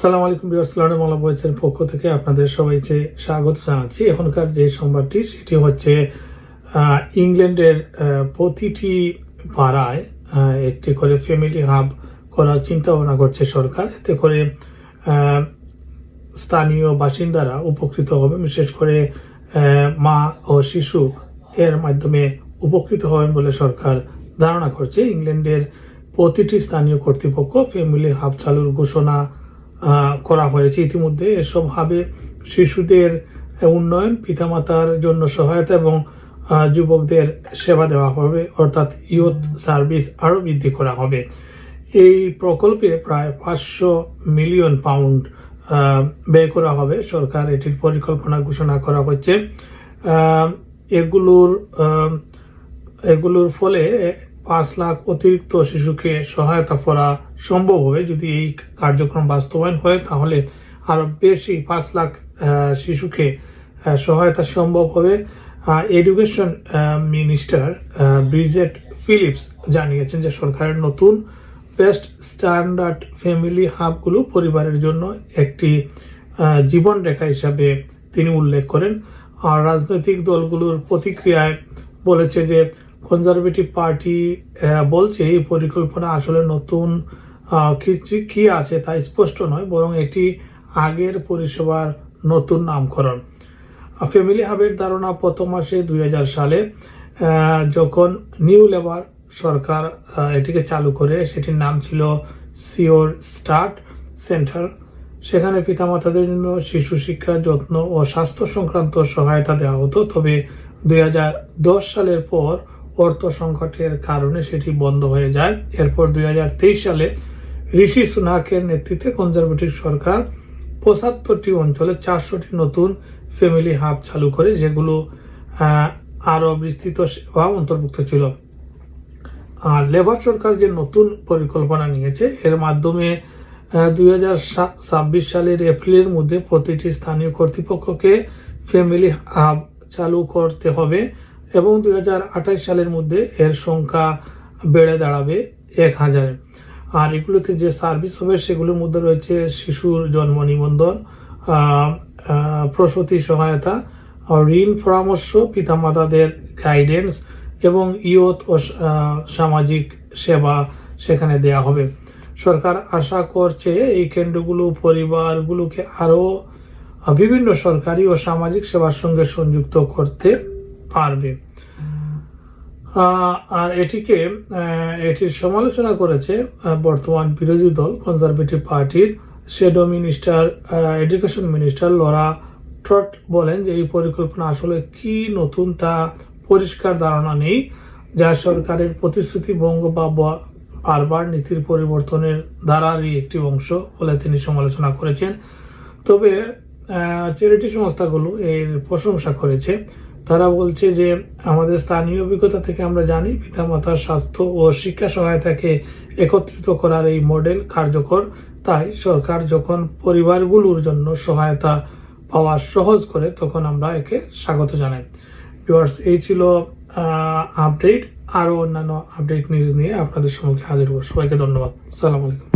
সালাম আলাইকুম বিয়ার্সলানের মালা বয়েসের পক্ষ থেকে আপনাদের সবাইকে স্বাগত জানাচ্ছি। এখনকার যে সংবাদটি, সেটি হচ্ছে ইংল্যান্ডের প্রতিটি পাড়ায় একটি করে ফ্যামিলি হাব করার চিন্তা ভাবনা করছে সরকার। এতে করে স্থানীয় বাসিন্দারা উপকৃত হবে। বিশেষ করে মা ও শিশু এর মাধ্যমে উপকৃত হবেন বলে সরকার ধারণা করছে। ইংল্যান্ডের প্রতিটি স্থানীয় কর্তৃপক্ষ ফ্যামিলি হাব চালুর ঘোষণা করা হয়েছে। ইতিমধ্যে এসব হাবে শিশুদের উন্নয়ন, পিতামাতার জন্য সহায়তা এবং যুবকদের সেবা দেওয়া হবে, অর্থাৎ ইউথ সার্ভিস আরও বৃদ্ধি করা হবে। এই প্রকল্পে প্রায় পাঁচশো মিলিয়ন পাউন্ড ব্যয় করা হবে। সরকার এটির পরিকল্পনা ঘোষণা করা হচ্ছে। এগুলোর এগুলোর ফলে পাঁচ লাখ অতিরিক্ত শিশুকে সহায়তা করা সম্ভব হবে। যদি এই কার্যক্রম বাস্তবায়ন হয় তাহলে আরও বেশি পাঁচ লাখ শিশুকে সহায়তা সম্ভব হবে। এডুকেশন মিনিস্টার ব্রিজেট ফিলিপস জানিয়েছেন যে সরকারের নতুন বেস্ট স্ট্যান্ডার্ড ফ্যামিলি হাবগুলো পরিবারের জন্য একটি আহ, জীবনরেখা হিসাবে তিনি উল্লেখ করেন। আর রাজনৈতিক দলগুলোর প্রতিক্রিয়ায় বলেছে যে কনজারভেটিভ পার্টি বলছে এই পরিকল্পনা আসলে নতুন কিছু কি আছে তা স্পষ্ট নয়, বরং এটি আগের পরিষেবার নতুন নামকরণ। ফ্যামিলি হাবের ধারণা প্রথম মাসে দুই হাজার সালে যখন নিউ লেবার সরকার এটিকে চালু করে, সেটির নাম ছিল সিওর স্টার্ট সেন্টার সেখানে পিতামাতাদের জন্য শিশু শিক্ষা, যত্ন ও স্বাস্থ্য সংক্রান্ত সহায়তা দেওয়া হতো। তবে দুই হাজার দশ সালের পর অর্থ সংকটের কারণে সেটি বন্ধ হয়ে যায়। এরপর দুই হাজার তেইশ সালে ঋষি সুনাকের নেতৃত্বে কনজারভেটিভ সরকার পঁচাত্তরটি অঞ্চলে চারশোটি নতুন ফ্যামিলি হাব চালু করে যেগুলো আহ, আরও বিস্তৃত সেবা অন্তর্ভুক্ত ছিল। আর লেবার সরকার যে নতুন পরিকল্পনা নিয়েছে এর মাধ্যমে দুই হাজার ছাব্বিশ সালের এপ্রিলের মধ্যে প্রতিটি স্থানীয় কর্তৃপক্ষকে ফ্যামিলি হাব চালু করতে হবে। এবং দু হাজার আঠাশ সালের মধ্যে এর সংখ্যা বেড়ে দাঁড়াবে এক হাজারে। আর এগুলোতে যে সার্ভিস হবে সেগুলোর মধ্যে রয়েছে শিশুর জন্ম নিবন্ধন প্রসূতি সহায়তা, ঋণ পরামর্শ, পিতামাতাদের গাইডেন্স এবং ইয়ত ও সামাজিক সেবা সেখানে দেয়া হবে। সরকার আশা করছে এই কেন্দ্রগুলো, পরিবারগুলোকে আরও বিভিন্ন সরকারি ও সামাজিক সেবার সঙ্গে সংযুক্ত করতে পারবে। আর এটিকে এটির সমালোচনা করেছে বর্তমান বিরোধী দল কনজারভেটিভ পার্টির shadow minister education minister Laura Trott বলেন যে, এই পরিকল্পনা আসলে কি নতুন তা পরিষ্কার ধারণা নেই, যা সরকারের প্রতিশ্রুতি ভঙ্গ বা বারবার নীতির পরিবর্তনের ধারারই একটি অংশ বলে তিনি সমালোচনা করেছেন। তবে চ্যারিটি সংস্থাগুলো এর প্রশংসা করেছে তারা বলছে যে আমাদের স্থানীয় অভিজ্ঞতা থেকে আমরা জানি পিতামাতার স্বাস্থ্য ও শিক্ষা সহায়তাকে একত্রিত করার এই মডেল কার্যকর। তাই সরকার যখন পরিবারগুলোর জন্য সহায়তা পাওয়া সহজ করে, তখন আমরা একে স্বাগত জানাই। এই ছিল আপডেট। আরও অন্যান্য আপডেট নিউজ নিয়ে আপনাদের সম্মুখে হাজির হব। সবাইকে ধন্যবাদ। সালাম আলাইকুম।